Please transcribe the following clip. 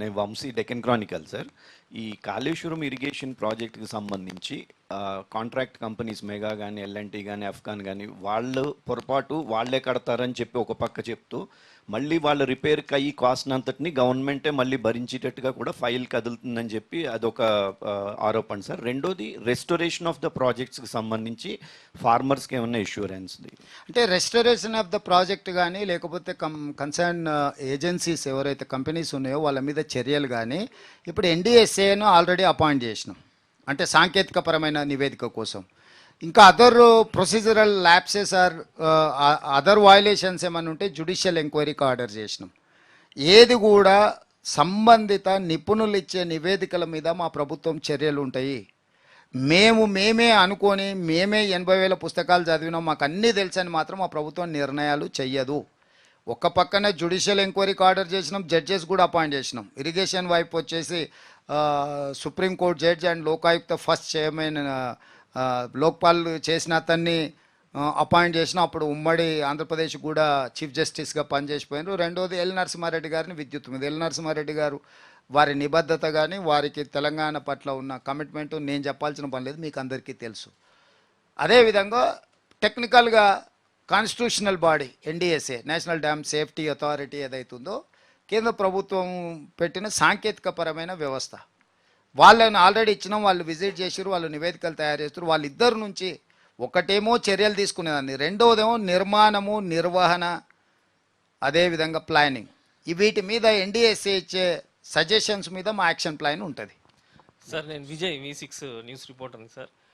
నేను Vamsi Deccan Chronicle sir. ఈ Kaleshwaram irrigation ప్రాజెక్ట్కి సంబంధించి కాంట్రాక్ట్ కంపెనీస్ మెగా కానీ ఎల్ఎన్టీ కానీ అఫ్ఘాన్ కానీ వాళ్ళు పొరపాటు వాళ్ళే కడతారని చెప్పి ఒక పక్క చెప్తూ మళ్ళీ వాళ్ళ రిపేర్కి అయ్యి కాస్ట్ అంతటిని గవర్నమెంటే మళ్ళీ భరించేటట్టుగా కూడా ఫైల్ కదులుతుందని చెప్పి అదొక ఆరోపణ సార్. రెండోది రెస్టోరేషన్ ఆఫ్ ద ప్రాజెక్ట్స్కి సంబంధించి ఫార్మర్స్కి ఏమైనా ఇష్యూరెన్స్ది అంటే రెస్టోరేషన్ ఆఫ్ ద ప్రాజెక్ట్ కానీ లేకపోతే కం కన్సర్న్ ఏజెన్సీస్ ఎవరైతే కంపెనీస్ ఉన్నాయో వాళ్ళ మీద చర్యలు కానీ ఇప్పుడు ఎన్డీఎస్ఏను ఆల్రెడీ అపాయింట్ చేసినాం. అంటే సాంకేతికపరమైన నివేదిక కోసం. ఇంకా other procedural lapses or other violations ఏమైనా ఉంటే జుడిషియల్ ఎంక్వైరీకి ఆర్డర్ చేసినాం. ఏది కూడా సంబంధిత నిపుణులు ఇచ్చే నివేదికల మీద మా ప్రభుత్వం చర్యలు ఉంటాయి. మేము మేమే అనుకొని మేమే ఎనభై వేల పుస్తకాలు చదివినాం మాకు అన్నీ తెలుసని మాత్రం మా ప్రభుత్వం నిర్ణయాలు చెయ్యదు. ఒక్క పక్కనే జ్యుడిషియల్ ఎంక్వైరీకి ఆర్డర్ చేసినాం జడ్జెస్ కూడా అపాయింట్ చేసినాం. ఇరిగేషన్ వైపు వచ్చేసి supreme court judge and Lokayukta first chairman Lokpal చేసిన అతన్ని అపాయింట్ చేసిన అప్పుడు ఉమ్మడి ఆంధ్రప్రదేశ్ కూడా చీఫ్ జస్టిస్గా పనిచేసిపోయినారు. రెండోది ఎల్ నరసింహారెడ్డి గారిని విద్యుత్ మీద. ఎల్ నరసింహారెడ్డి గారు వారి నిబద్ధత కానీ వారికి తెలంగాణ పట్ల ఉన్న కమిట్మెంట్ నేను చెప్పాల్సిన పని లేదు మీకు అందరికీ తెలుసు. అదేవిధంగా టెక్నికల్గా constitutional body NDSA national dam safety authority ఏదైతుందో కేంద్ర ప్రభుత్వం పెట్టిన సాంకేతికపరమైన వ్యవస్థ. వాళ్ళని ఆల్రెడీ ఇచ్చినాం వాళ్ళు విజిట్ చేసారు వాళ్ళు నివేదికలు తయారు చేస్తారు వాళ్ళిద్దరు నుంచి ఒకటేమో చర్యలు తీసుకునేదాన్ని. రెండవదేమో నిర్మాణము నిర్వహణ అదేవిధంగా ప్లానింగ్. వీటి మీద ఎన్డీఎస్ఏ ఇచ్చే సజెషన్స్ మీద మా యాక్షన్ ప్లాన్ ఉంటుంది. సార్ నేను Vijay V six news reporter sir.